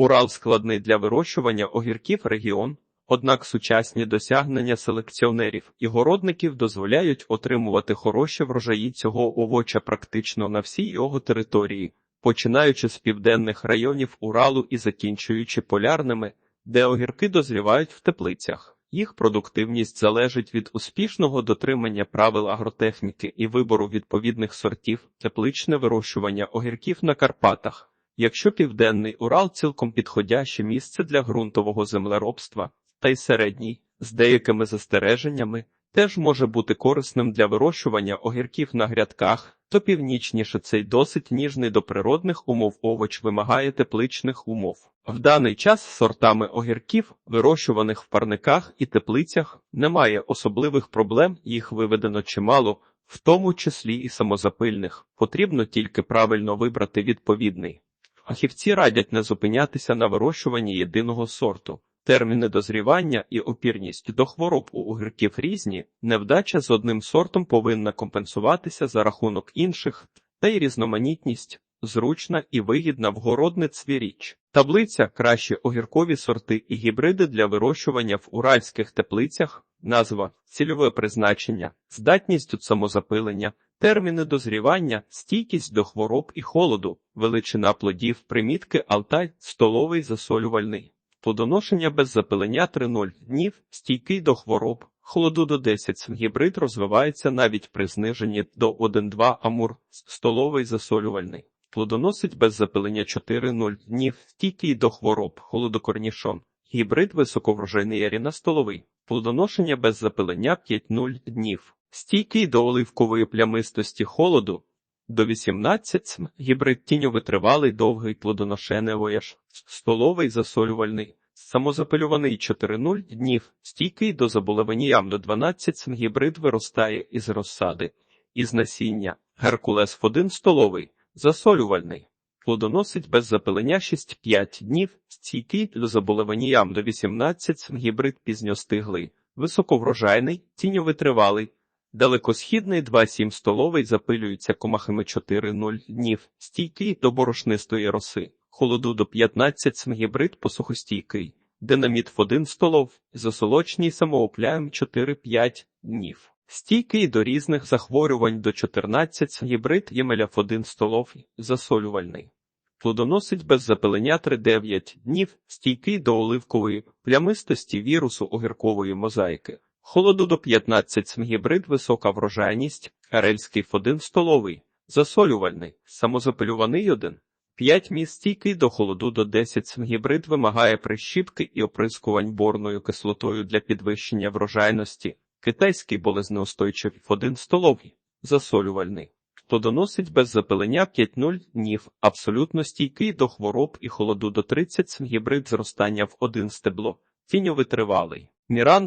Урал складний для вирощування огірків регіон. Однак сучасні досягнення селекціонерів і городників дозволяють отримувати хороші врожаї цього овоча практично на всій його території, починаючи з південних районів Уралу і закінчуючи полярними, де огірки дозрівають в теплицях. Їх продуктивність залежить від успішного дотримання правил агротехніки і вибору відповідних сортів, тепличне вирощування огірків на Карпатах. Якщо південний Урал цілком підходяще місце для ґрунтового землеробства, та й середній, з деякими застереженнями, теж може бути корисним для вирощування огірків на грядках, то північніше цей досить ніжний до природних умов овоч вимагає тепличних умов. В даний час сортами огірків, вирощуваних в парниках і теплицях, немає особливих проблем, їх виведено чимало, в тому числі і самозапильних, потрібно тільки правильно вибрати відповідний. Фахівці радять не зупинятися на вирощуванні єдиного сорту. Терміни дозрівання і опірність до хвороб у огірків різні, невдача з одним сортом повинна компенсуватися за рахунок інших, та й різноманітність зручна і вигідна в городництві річ. Таблиця кращі огіркові сорти і гібриди для вирощування в уральських теплицях, назва, цільове призначення, здатність до самозапилення, терміни дозрівання, стійкість до хвороб і холоду, величина плодів, примітки Алтай, столовий засолювальний. Плодоношення без запилення 3-0 днів, стійкий до хвороб, холоду до 10 Гібрид розвивається навіть при зниженні до 1-2 амур, столовий засолювальний. Плодоносить без запилення 4-0 днів, стійкий до хвороб, холодокорнішон. Гібрид високоврожайний аріна столовий. Плодоношення без запилення 5-0 днів. Стійкий до оливкової плямистості холоду, до 18 см. гібрид тіньовитривалий, довгий плодоношений вояж, столовий засолювальний, самозапилюваний 4-0 днів, стійкий до заболеваніям до 12 см. гібрид виростає із розсади, із насіння, Геркулес 1 столовий, засолювальний. Плодоносить без запилення 6-5 днів, стійкий до заболеваніям до 18 см. гібрид пізньостиглий, високоврожайний, тіньовитривалий, Далекосхідний 2,7 столовий запилюється комахами 4,0 днів, стійкий до борошнистої роси, холоду до 15 см. гібрид посухостійкий, динаміт в 1 столов, засолочній самоопляєм 4-5 днів. Стійкий до різних захворювань до 14 см. гібрид ємеля 1 столов, засолювальний. Плодоносить без запилення 3-9 днів, стійкий до оливкової плямистості вірусу огіркової мозаїки. Холоду до 15 см. гібрид висока врожайність, карельський 1 столовий, засолювальний, самозапилюваний 1. 5 міст стійкий до холоду до 10 см. гібрид вимагає прищіпки і оприскувань борною кислотою для підвищення врожайності, китайський болезнеустойчивий 1 столовий, засолювальний. Плодоносить без запилення 5-0 днів, абсолютно стійкий до хвороб і холоду до 30 см. гібрид зростання в 1 стебло, тіньовитривалий. Міранда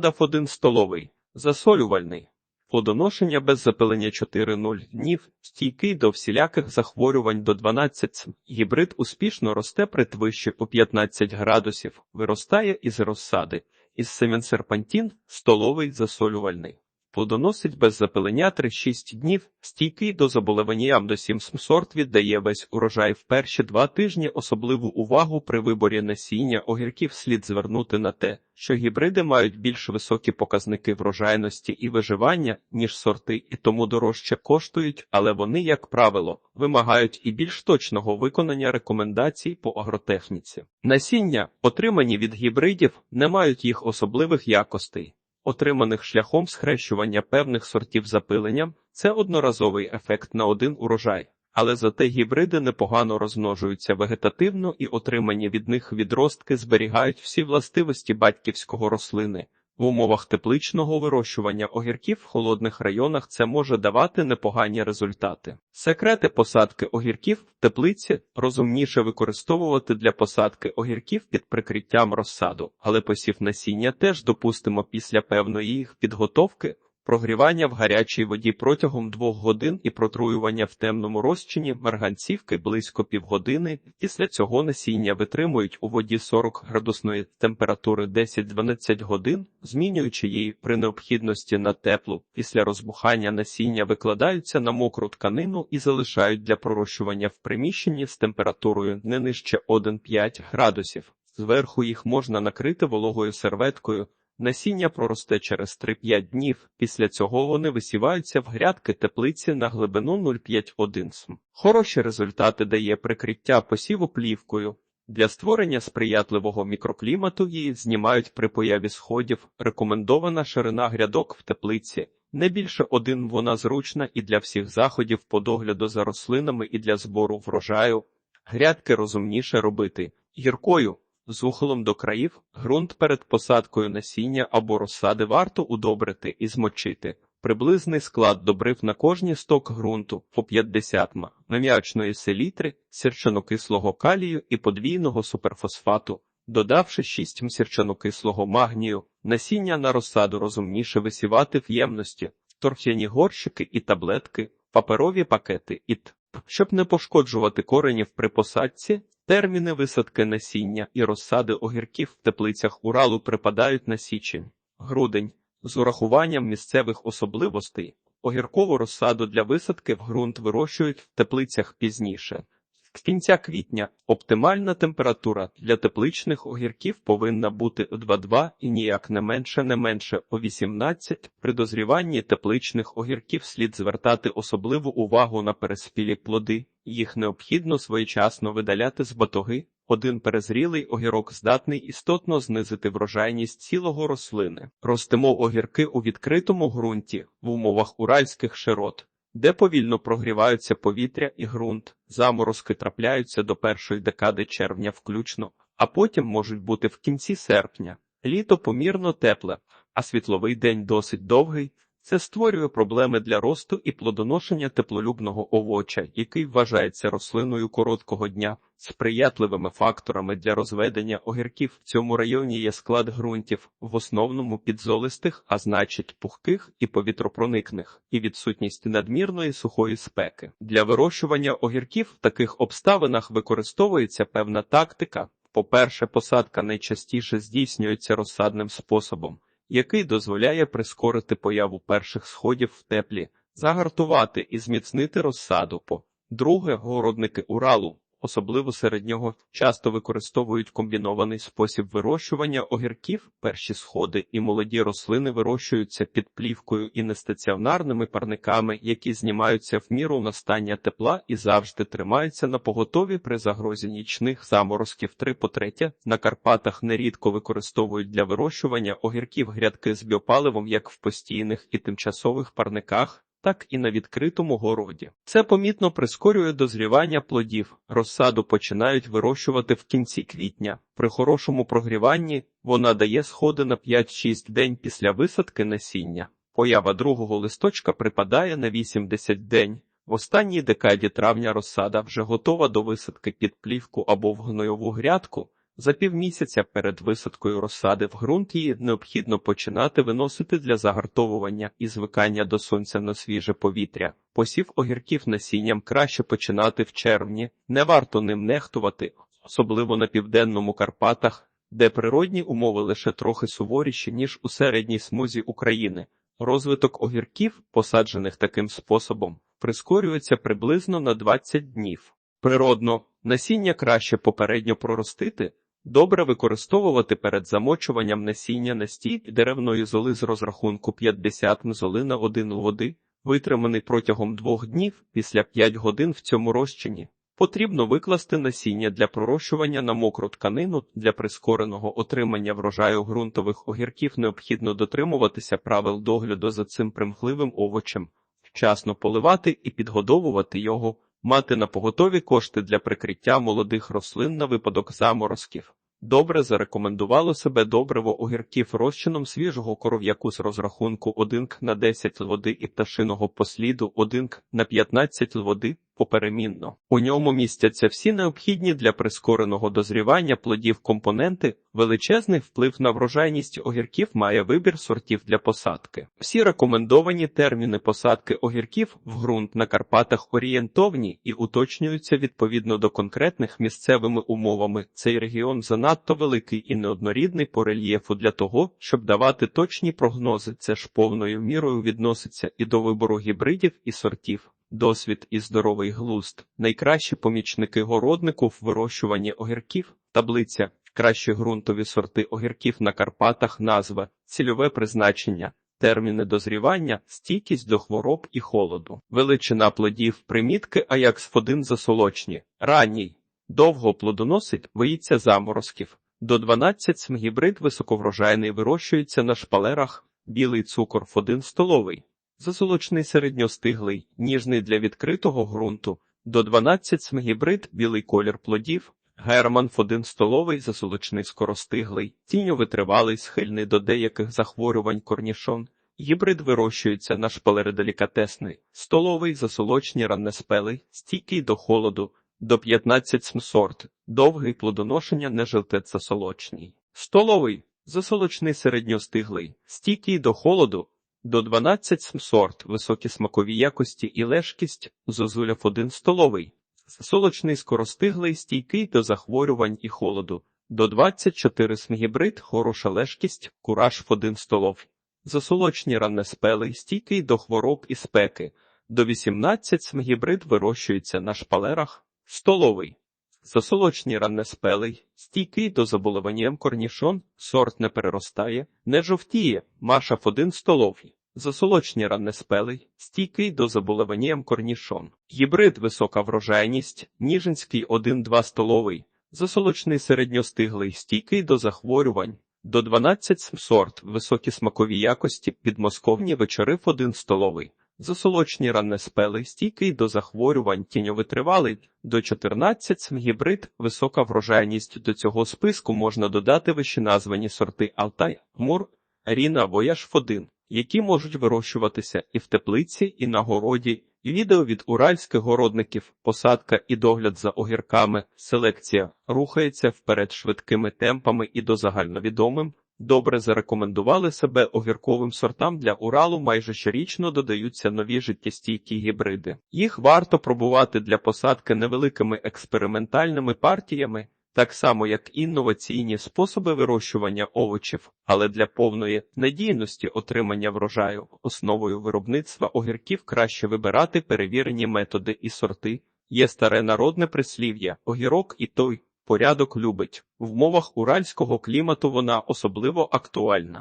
в 1 столовий, засолювальний. Плодоношення без запилення 4-0 днів, стійкий до всіляких захворювань до 12. Гібрид успішно росте при твищі у 15 градусів, виростає із розсади, із семен серпантін, столовий засолювальний. Плодоносить без запилення 3-6 днів, стійкий до заболеванням до 7 сорт віддає весь урожай в перші два тижні особливу увагу при виборі насіння огірків слід звернути на те, що гібриди мають більш високі показники врожайності і виживання, ніж сорти, і тому дорожче коштують, але вони, як правило, вимагають і більш точного виконання рекомендацій по агротехніці. Насіння, отримані від гібридів, не мають їх особливих якостей отриманих шляхом схрещування певних сортів запилення, це одноразовий ефект на один урожай, але зате гібриди непогано розмножуються вегетативно і отримані від них відростки зберігають всі властивості батьківського рослини. В умовах тепличного вирощування огірків в холодних районах це може давати непогані результати. Секрети посадки огірків в теплиці розумніше використовувати для посадки огірків під прикриттям розсаду, але посів насіння теж допустимо після певної їх підготовки Прогрівання в гарячій воді протягом двох годин і протруювання в темному розчині марганцівки близько півгодини. Після цього насіння витримують у воді 40 градусної температури 10-12 годин, змінюючи її при необхідності на теплу. Після розбухання насіння викладаються на мокру тканину і залишають для пророщування в приміщенні з температурою не нижче 1,5 градусів. Зверху їх можна накрити вологою серветкою. Насіння проросте через 3-5 днів, після цього вони висіваються в грядки теплиці на глибину 0,5-1 см. Хороші результати дає прикриття посіву плівкою. Для створення сприятливого мікроклімату її знімають при появі сходів. Рекомендована ширина грядок в теплиці. Не більше один вона зручна і для всіх заходів по догляду за рослинами і для збору врожаю. Грядки розумніше робити гіркою. З ухилом до країв ґрунт перед посадкою насіння або розсади варто удобрити і змочити. Приблизний склад добрив на кожній сток ґрунту по 50 м нам'ячної селітри, сірчанокислого калію і подвійного суперфосфату, додавши 6 м сірчанокислого магнію, насіння на розсаду розумніше висівати в ємності, торф'яні горщики і таблетки, паперові пакети і т. Щоб не пошкоджувати коренів при посадці, терміни висадки насіння і розсади огірків в теплицях Уралу припадають на січень, грудень, з урахуванням місцевих особливостей. Огіркову розсаду для висадки в ґрунт вирощують в теплицях пізніше. З кінця квітня оптимальна температура для тепличних огірків повинна бути 2,2 і ніяк не менше не менше о 18. При дозріванні тепличних огірків слід звертати особливу увагу на переспілі плоди. Їх необхідно своєчасно видаляти з батоги. Один перезрілий огірок здатний істотно знизити врожайність цілого рослини. Ростимо огірки у відкритому ґрунті в умовах уральських широт де повільно прогріваються повітря і ґрунт, заморозки трапляються до першої декади червня включно, а потім можуть бути в кінці серпня. Літо помірно тепле, а світловий день досить довгий. Це створює проблеми для росту і плодоношення теплолюбного овоча, який вважається рослиною короткого дня. Сприятливими факторами для розведення огірків в цьому районі є склад ґрунтів, в основному підзолистих, а значить пухких і повітропроникних, і відсутність надмірної сухої спеки. Для вирощування огірків в таких обставинах використовується певна тактика. По-перше, посадка найчастіше здійснюється розсадним способом який дозволяє прискорити появу перших сходів в теплі, загартувати і зміцнити розсаду. По друге, городники Уралу, особливо серед нього, часто використовують комбінований спосіб вирощування огірків, перші сходи і молоді рослини вирощуються під плівкою і нестаціонарними парниками, які знімаються в міру настання тепла і завжди тримаються на поготові при загрозі нічних заморозків. Три по третє на Карпатах нерідко використовують для вирощування огірків грядки з біопаливом як в постійних і тимчасових парниках так і на відкритому городі. Це помітно прискорює дозрівання плодів. Розсаду починають вирощувати в кінці квітня. При хорошому прогріванні вона дає сходи на 5-6 день після висадки насіння. Поява другого листочка припадає на 80 день. В останній декаді травня розсада вже готова до висадки під плівку або в гнойову грядку. За півмісяця перед висадкою розсади в ґрунт її необхідно починати виносити для загартовування і звикання до сонця на свіже повітря. Посів огірків насінням краще починати в червні, не варто ним нехтувати, особливо на південному Карпатах, де природні умови лише трохи суворіші, ніж у середній смузі України. Розвиток огірків, посаджених таким способом, прискорюється приблизно на 20 днів. Природно, насіння краще попередньо проростити. Добре використовувати перед замочуванням насіння настій деревної золи з розрахунку 50 м золи на 1 води, витриманий протягом двох днів після 5 годин в цьому розчині. Потрібно викласти насіння для пророщування на мокру тканину для прискореного отримання врожаю ґрунтових огірків необхідно дотримуватися правил догляду за цим примхливим овочем, вчасно поливати і підгодовувати його мати на поготові кошти для прикриття молодих рослин на випадок заморозків. Добре зарекомендувало себе добриво огірків розчином свіжого коров'яку з розрахунку 1 к на 10 води і пташиного посліду 1 на 15 води. Поперемінно. У ньому містяться всі необхідні для прискореного дозрівання плодів компоненти. Величезний вплив на врожайність огірків має вибір сортів для посадки. Всі рекомендовані терміни посадки огірків в ґрунт на Карпатах орієнтовні і уточнюються відповідно до конкретних місцевими умовами. Цей регіон занадто великий і неоднорідний по рельєфу для того, щоб давати точні прогнози. Це ж повною мірою відноситься і до вибору гібридів і сортів. Досвід і здоровий глузд. Найкращі помічники городнику в вирощуванні огірків, таблиця, кращі ґрунтові сорти огірків на Карпатах, назва, цільове призначення, терміни дозрівання, стійкість до хвороб і холоду, величина плодів, примітки Аякс-1 засолочні, ранній, довго плодоносить, боїться заморозків. До 12 см гібрид високоврожайний вирощується на шпалерах, білий цукор Ф1 столовий. Засолочний середньостиглий, ніжний для відкритого ґрунту, до 12 см гібрид, білий колір плодів, герман Ф1 столовий, засолочний скоростиглий, тіньовитривалий, схильний до деяких захворювань корнішон. Гібрид вирощується на шпалери делікатесний, столовий, засолочні раннеспелий, стійкий до холоду, до 15 см сорт, довгий плодоношення не жилтець засолочний. Столовий, засолочний середньостиглий, стійкий до холоду, до 12 см сорт, високі смакові якості і лежкість, зозуля Ф1 столовий. Засолочний скоростиглий, стійкий до захворювань і холоду. До 24 см гібрид, хороша лежкість, кураж Ф1 столов. Засолочні раннеспелий, стійкий до хвороб і спеки. До 18 см гібрид вирощується на шпалерах. Столовий. Засолочні раннеспелий, стійкий до заболеванням корнішон, сорт не переростає, не жовтіє, маша Ф1 столовий. Засолочні раннеспелий, стійкий до заболеванням корнішон. Гібрид висока врожайність, Ніжинський 1-2 столовий. Засолочний середньостиглий, стійкий до захворювань. До 12 сорт, високі смакові якості, підмосковні вечори Ф1 столовий. Засолочні раннеспелий, стійкий до захворювань, тіньовитривалий, до 14 гібрид, висока врожайність. До цього списку можна додати вищеназвані сорти Алтай, Мур, Ріна, Вояж Ф1, які можуть вирощуватися і в теплиці, і на городі. Відео від уральських городників, посадка і догляд за огірками, селекція рухається вперед швидкими темпами і до загальновідомим. Добре зарекомендували себе огірковим сортам для Уралу майже щорічно додаються нові життєстійкі гібриди. Їх варто пробувати для посадки невеликими експериментальними партіями, так само як інноваційні способи вирощування овочів, але для повної надійності отримання врожаю основою виробництва огірків краще вибирати перевірені методи і сорти. Є старе народне прислів'я огірок і той порядок любить. В мовах уральського клімату вона особливо актуальна.